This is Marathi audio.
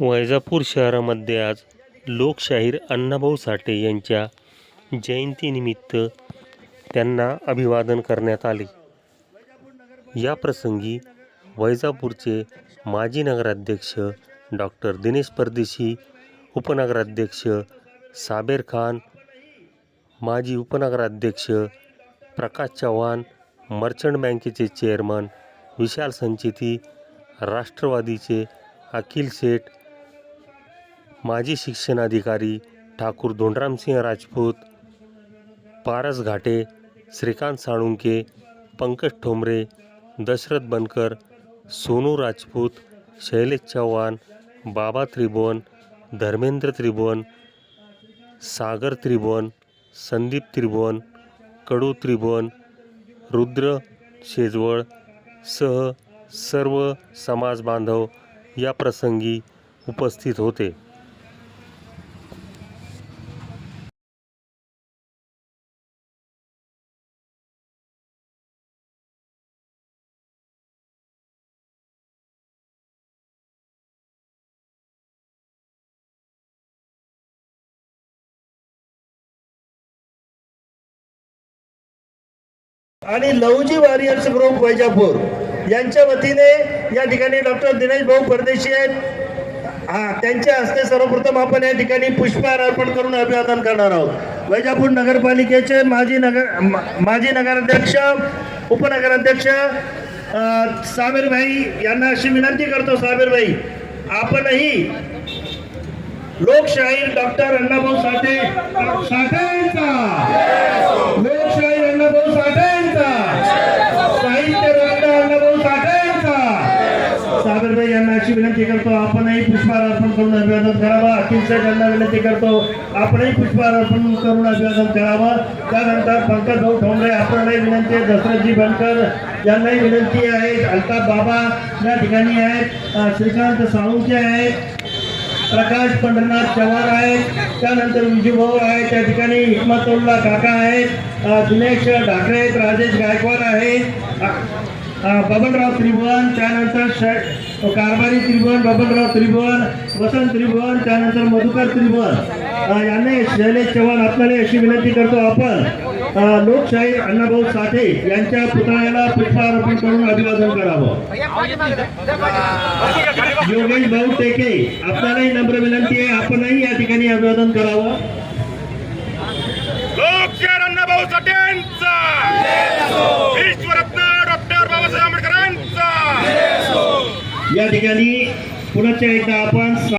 वैजापूर शहरामध्ये आज लोकशाहीर अण्णाभाऊ साठे यांच्या जयंतीनिमित्त त्यांना अभिवादन करण्यात आले. या प्रसंगी वैजापूरचे माजी नगराध्यक्ष डॉक्टर दिनेश परदेशी उपनगराध्यक्ष साबेर खान माजी उपनगराध्यक्ष प्रकाश चव्हाण मर्चंट बँकेचे चेअरमन विशाल संचेती राष्ट्रवादीचे अखिल शेठ माजी शिक्षणाधिकारी ठाकूर धोंडरामसिंह राजपूत पारस घाटे श्रीकांत साळुंके पंकज ठोंबरे दशरथ बनकर सोनू राजपूत शैलेश चव्हाण बाबा त्रिभुवन धर्मेंद्र त्रिभुवन सागर त्रिभुवन संदीप त्रिभुवन कडू त्रिभुवन रुद्र शेजवळ सह सर्व समाज बांधव या प्रसंगी उपस्थित होते. आणि लवजी वॉरियर्स ग्रुप वैजापूर यांच्या वतीने या ठिकाणी डॉक्टर दिनेश भाऊ परदेशी आहेत. हा त्यांच्या हस्ते सर्वप्रथम आपण या ठिकाणी पुष्पहार अर्पण करून अभिवादन करणार आहोत. वैजापूर नगरपालिकेचे माजी नगर माजी नगराध्यक्ष उपनगराध्यक्ष अ, भाई यांना अशी विनंती करतो साबीर भाई आपणही लोकशाहीर डॉक्टर अण्णाभाऊ साठे साठेंचा. लोकशाही अण्णाभाऊ साठेंचा साहित्य रत्न अण्णाभाऊ साठेंचा सागरभाई यांना अशी विनंती करतो आपणही पुष्पहार अर्पण करून अभिवादन करावा. अखिल साहेब यांना विनंती करतो आपणही पुष्पहार अर्पण करून अभिवादन करावा. त्यानंतर पंकज भाऊ ठोंबरे आपणही विनंती आहे. दशरथजी बनकर यांनाही विनंती आहे. अल्ताफ बाबा या ठिकाणी आहेत. श्रीकांत साळुंके आहेत. प्रकाश पंढरनाथ चव्हाण आहेत. त्यानंतर विजूभाऊ आहेत. त्या ठिकाणी हिकमतोल्ला काका आहेत. दिनेश ढाकरे आहेत. राजेश गायकवाड आहेत. बबनराव त्रिभुवन त्यानंतर कारभारी त्रिभुवन बबनराव त्रिभुवन वसंत त्रिभुवन त्यानंतर मधुकर त्रिभुवन. यांनी शैलेश चव्हाण आपल्याला अशी विनंती करतो. आपण लोकशाही लोकशाहीर अण्णाभाऊ साठे यांच्या पुतळ्याला पुष्पारोपण करून अभिवादन करावं. योगेश भाऊ टेके आपल्यालाही नम्र विनंती आहे. आपणही या ठिकाणी अभिवादन करावं. लोकशाहीर अण्णाभाऊ साठे या ठिकाणी पुन्हा एकदा आपण